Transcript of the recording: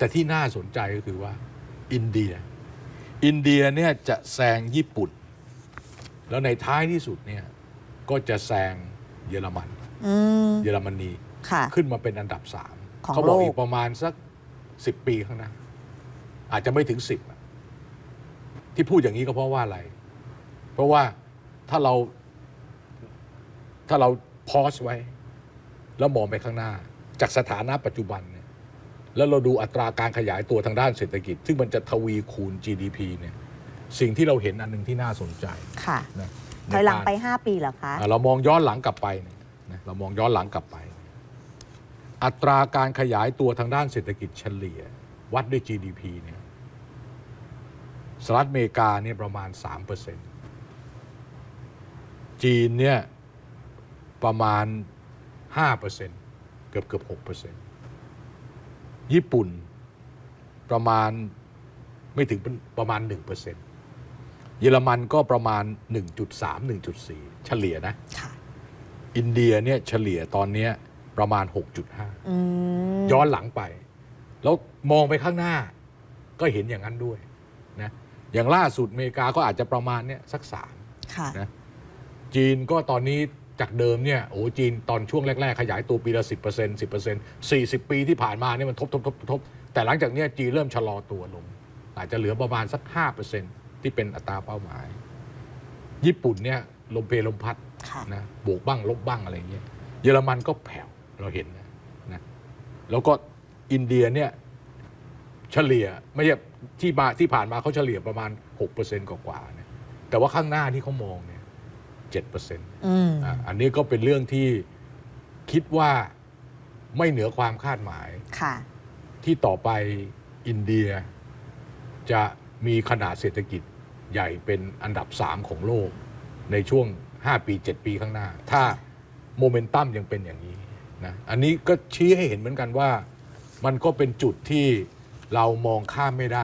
แต่ที่น่าสนใจก็คือว่า อินเดีย อินเดียเนี่ยจะแซงญี่ปุ่น แล้วในท้ายที่สุดเนี่ยก็จะแซงเยอรมัน อืมเยอรมนีค่ะ ขึ้นมาเป็นอันดับสามของเขาบอกโลก อีกประมาณสักสิบปีข้างหน้า อาจจะไม่ถึงสิบที่พูดอย่างนี้ก็เพราะว่าอะไร เพราะว่าถ้าเรา ถ้าเราพอสไว้ แล้วมองไปข้างหน้า จากสถานะปัจจุบันเนี่ย แล้วเราดูอัตราการขยายตัวทางด้านเศรษฐกิจ ซึ่งมันจะทวีคูณ GDP เนี่ยสิ่งที่เราเห็นอันหนึ่งที่น่าสนใจค่ะนะถอยหลังในไปการ5ปีเหรอคะอะเรามองย้อนหลังกลับไปเนี่ยนะเรามองย้อนหลังกลับไป อัตราการขยายตัวทางด้านเศรษฐกิจเฉลี่ย วัดด้วย GDP เนี่ยสหรัฐอเมริกาเนี่ยประมาณ 3%จีนเนี่ยประมาณ 5%เกือบเกือบ6% ญี่ปุ่นประมาณไม่ถึงประมาณ 1%เยอรมันก็ประมาณ 1.3 1.4 เฉลี่ยนะค่ะอินเดียเนี่ยเฉลี่ยตอนเนี้ยประมาณ 6.5อืมย้อนหลังไป แล้วมองไปข้างหน้าก็เห็นอย่างนั้นด้วยนะอย่างล่าสุดอเมริกาก็อาจจะประมาณเนี้ยสักสามค่ะนะจีนก็ตอนนี้ จากเดิมเนี่ยโอ้จีนตอนช่วงแรก ๆ ขยายตัวปีละสิบเปอร์เซ็นต์สิบเปอร์เซ็นต์สี่สิบปีที่ผ่านมาเนี่ยมันทบทบทบทบแต่หลังจากเนี้ยจีนเริ่มชะลอตัวลง อาจจะเหลือประมาณสักห้าเปอร์เซ็นต์ที่เป็นอัตราเป้าหมาย ญี่ปุ่นเนี่ยลมเพลลมพัดค่ะนะบวกบ้างลบบ้างอะไรเงี้ยเยอรมันก็แผ่วเราเห็นนะนะแล้วก็อินเดียเนี่ยเฉลี่ยไม่ใช่ที่มาที่ผ่านมาเขาเฉลี่ยประมาณ 6%กว่าๆนะแต่ว่าข้างหน้าที่เขามองเนี่ย 7%อืมอะอันนี้ก็เป็นเรื่องที่คิดว่าไม่เหนือความคาดหมายค่ะที่ต่อไปอินเดียจะมีขนาดเศรษฐกิจใหญ่เป็นอันดับ 3 ของโลก ในช่วง 5 ปี 7 ปีข้างหน้า ถ้าโมเมนตัมยังเป็นอย่างนี้นะอันนี้ก็ชี้ให้เห็นเหมือนกันว่ามันก็เป็นจุดที่เรามองข้ามไม่ได้